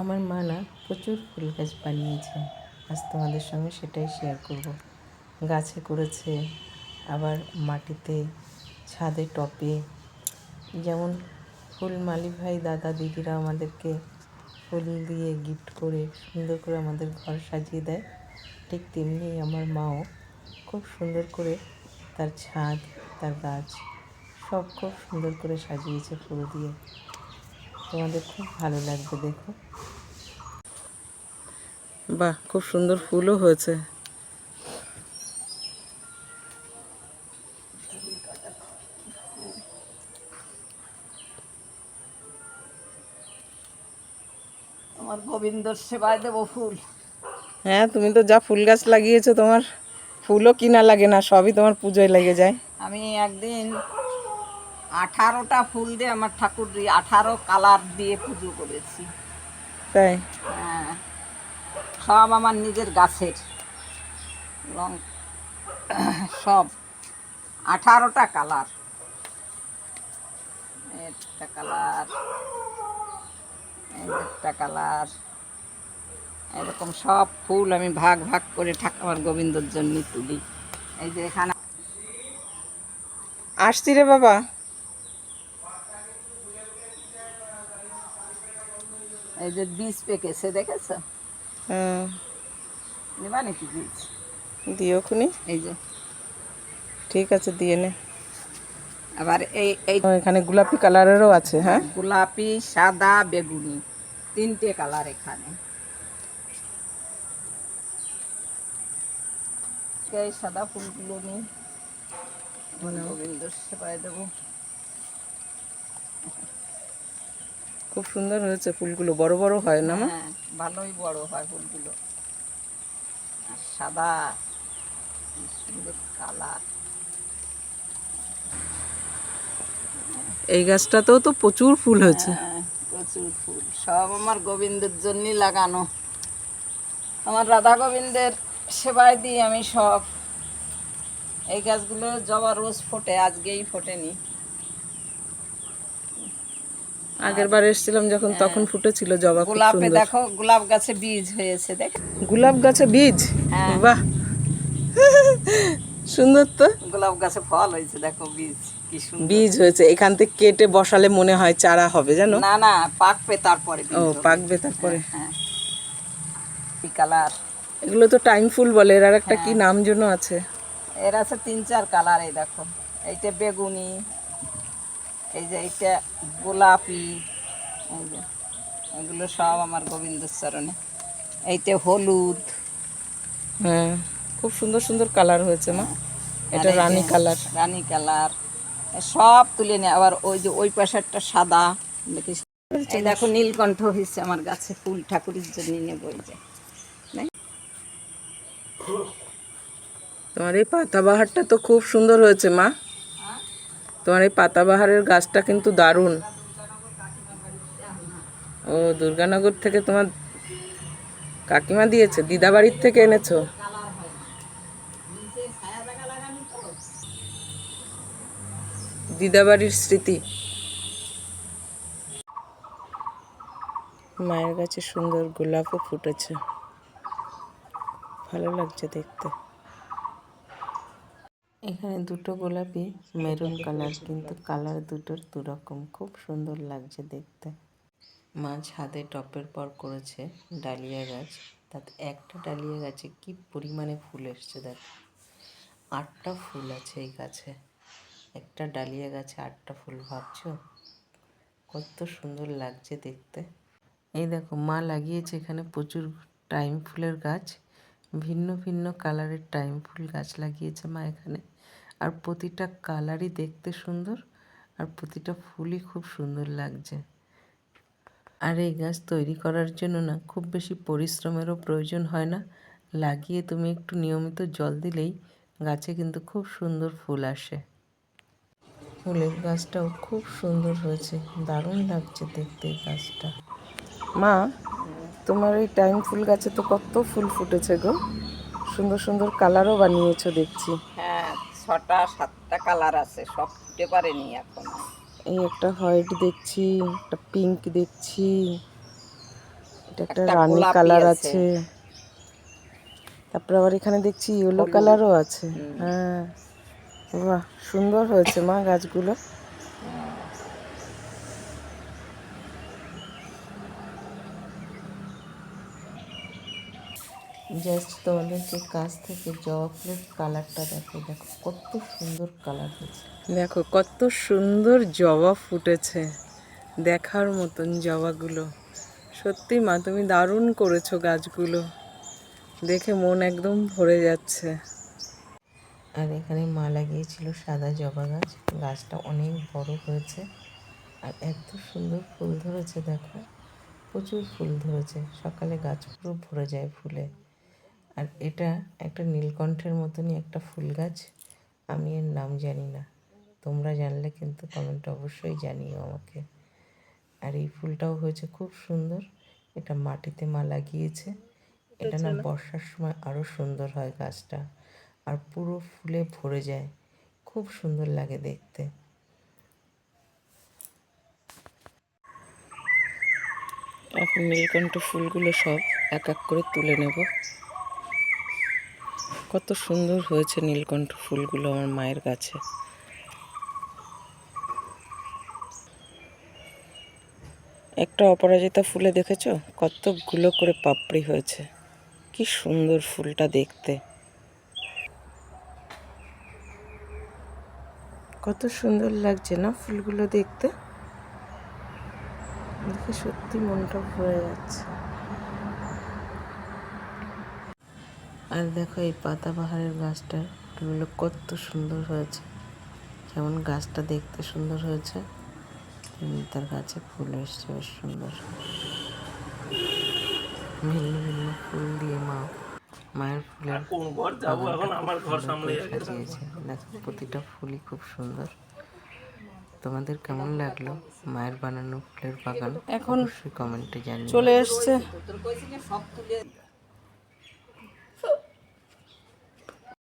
আমার মা না প্রচুর ফুল গাছ বানিয়েছে। আজ তোমাদের সঙ্গে সেটাই শেয়ার করব। গাছে করেছে, আবার মাটিতে ছাদে টপে। যেমন ফুল মালি ভাই, দাদা, দিদিরা আমাদেরকে ফুল দিয়ে গিফট করে, সুন্দর করে আমাদের ঘর সাজিয়ে দেয়। ঠিক তেমনি আমার মাও খুব সুন্দর করে তার ছাদ, তার গাছ সব খুব সুন্দর করে সাজিয়েছে ফুল দিয়ে। তোমাদের খুব ভালো লাগবে দেখো। বাহ খুব সুন্দর ফুলও হয়েছে। আমার গোবিন্দর সেবায় দেবো ফুল। হ্যাঁ তুমি তো যা ফুল গাছ লাগিয়েছো তোমার ফুলও কিনা লাগে না সবই তোমার পুজোয় লেগে যায়। আমি একদিন আঠারোটা ফুল দিয়ে আমার ঠাকুর দিয়ে আঠারো কালার দিয়ে পুজো করেছি। তাই? হ্যাঁ। সব আমার নিজের গাছের। রং সব আঠারোটা কালার। একটা কালার একটা কালার। এরকম সব ফুল আমি ভাগ ভাগ করে ঠাকুর আমার গোবিন্দর জন্য তুলি। এই যে এখানে আসছি রে বাবা। এই যে বীজ পেকেছে দেখেছ? হ্যাঁ। নেবা নাকি বীজ? দিও খুনি। এই যে। ঠিক আছে দিয়ে নে। আবার এই এই এখানে গোলাপি কালারেরও আছে হ্যাঁ? গোলাপি সাদা বেগুনি তিনটে কালার এখানে। সাদা ফুলগুলো নিই গোবিন্দ সেবায় দেবো। খুব সুন্দর হয়েছে ফুলগুলো। বড় বড় হয় না মা? হ্যাঁ ভালোই বড় হয় ফুলগুলো। আর সাদা সুন্দর কালার। এই গাছটাতেও তো প্রচুর ফুল হয়েছে। হ্যাঁ, প্রচুর ফুল। সব আমার গোবিন্দের জন্যই লাগানো। আমার রাধা গোবিন্দের সেবায় দিই আমি সব এই গাছগুলো জবা রোজ ফোটে আজকেই ফোটেনি। আগের বার এসেছিলাম যখন তখন ফুটেছিল জবা গোলাপে দেখো গোলাপ গাছে বীজ হয়েছে দেখ। গোলাপ গাছে বীজ? হ্যাঁ। বাহ। সুন্দর তো। গোলাপ গাছে ফল হয়েছে দেখো বীজ কি সুন্দর। বীজ হয়েছে এখান থেকে কেটে বসালে মনে হয় চারা হবে জানো? না না পাকবে তারপরে ও পাকবে তারপরে। হ্যাঁ কি কালার? এগুলো তো টাইম ফুল বলে এর আর একটা কি হ্যাঁ। নাম জন্য আছে? এর আছে তিন চার কালার এই দেখো। এইটা বেগুনি এই যে এইটা গোলাপি এগুলো সব আমার গোবিন্দর চরণে এইটা হলুদ। হ্যাঁ খুব সুন্দর সুন্দর কালার হয়েছে মা। এটা রানী কালার। রানী কালার। সব তুলে নে আবার ওই যে ওই পাশে একটা সাদা। দেখিস এই দেখো নীলকণ্ঠ হয়েছে আমার গাছে ফুল ঠাকুরের জন্য নেব এই যে। তোমার এই পাতাবাহারটা তো খুব সুন্দর হয়েছে মা। তোমার এই পাতাবাহারের গাছটা কিন্তু দারুণ। ও, দুর্গানগর থেকে তোমার কাকিমা দিয়েছে, দিদাবাড়ির থেকে এনেছো? দিদাবাড়ির স্মৃতি। মায়ের কাছে সুন্দর গোলাপও ফুটেছে। ভালো লাগছে দেখতে। এখানে দুটো গোলাপি, মেরুন কালার, কিন্তু কালার দুটোর দুরকম। খুব সুন্দর লাগছে দেখতে। মা ছাদে টপের পর করেছে ডালিয়া গাছ। তাতে একটা ডালিয়া গাছে কি পরিমাণে ফুল এসছে দেখো। আটটা ফুল আছে এই গাছে। একটা ডালিয়া গাছে আটটা ফুল, ভাবছ? কত সুন্দর লাগছে দেখতে। এই দেখো, মা লাগিয়েছে এখানে প্রচুর টাইম ফুলের গাছ। ভিন্ন ভিন্ন কালারের টাইম ফুল গাছ লাগিয়েছে মা এখানে। আর প্রতিটা কালারই দেখতে সুন্দর, আর প্রতিটা ফুলই খুব সুন্দর লাগছে। আর এই গাছ তৈরি করার জন্য না খুব বেশি পরিশ্রমেরও প্রয়োজন হয় না। লাগিয়ে তুমি একটু নিয়মিত জল দিলেই গাছে কিন্তু খুব সুন্দর ফুল আসে। ফুলের গাছটাও খুব সুন্দর হয়েছে, দারুণ লাগছে দেখতে গাছটা। মা তোমার এই টাইম ফুল গাছে তো কত ফুল ফুটেছে গো। সুন্দর সুন্দর কালারও বানিয়েছো দেখছি। হ্যাঁ ছটা সাতটা কালার আছে সব ফুটে পারেনি এখন। এই একটা হোয়াইট দেখছি একটা পিঙ্ক দেখছি এটা একটা রানী কালার আছে। আছে। তারপরে আবার এখানে দেখছি ইয়েলো কালারও আছে। হ্যাঁ। বাহ সুন্দর হয়েছে মা গাছগুলো। জাস্ট তোমাদেরকে কাছ থেকে জবা ফুলের কালারটা দেখো দেখো কত সুন্দর কালার হয়েছে। দেখো কত সুন্দর জবা ফুটেছে দেখার মতন জবাগুলো। সত্যি মা তুমি দারুণ করেছ গাছগুলো। দেখে মন একদম ভরে যাচ্ছে। আর এখানে মা লাগিয়েছিল সাদা জবা গাছ গাছটা অনেক বড় হয়েছে। আর এত সুন্দর ফুল ধরেছে দেখো। প্রচুর ফুল ধরেছে সকালে গাছ পুরো ভরে যায় ফুলে। আর এটা একটা নীলকণ্ঠের মতনই একটা ফুল গাছ আমি এর নাম জানি না। তোমরা জানলে কিন্তু কমেন্ট অবশ্যই জানিও আমাকে। আর এই ফুলটাও হয়েছে খুব সুন্দর এটা মাটিতে মা লাগিয়েছে। এটা না বর্ষার সময় আরও সুন্দর হয় গাছটা আর পুরো ফুলে ভরে যায়। খুব সুন্দর লাগে দেখতে। এখন নীলকণ্ঠ ফুলগুলো সব এক এক করে তুলে নেব। কত সুন্দর হয়েছে নীলকণ্ঠ ফুলগুলো আমার মায়ের কাছে। একটা অপরাজিতা ফুলে দেখেছ? কতগুলো করে পাপড়ি হয়েছে। কি সুন্দর ফুলটা দেখতে। কত সুন্দর লাগছে না ফুলগুলো দেখতে? দেখে সত্যি মনটা ভরে যাচ্ছে। আর দেখো এই পাতাবাহারের গাছটা ফুলগুলো কত সুন্দর হয়েছে। যেমন গাছটা দেখতে সুন্দর হয়েছে তেমনি তার গাছে ফুল এসছে বেশ সুন্দর। ভিন্ন ভিন্ন ফুল দিয়ে মা মায়ের ফুলের দেখো প্রতিটা ফুলই খুব সুন্দর। তোমাদের কেমন লাগল মায়ের বানানো ফুলের বাগান? এখন কমেন্টে জানিয়ে চলে এসছে।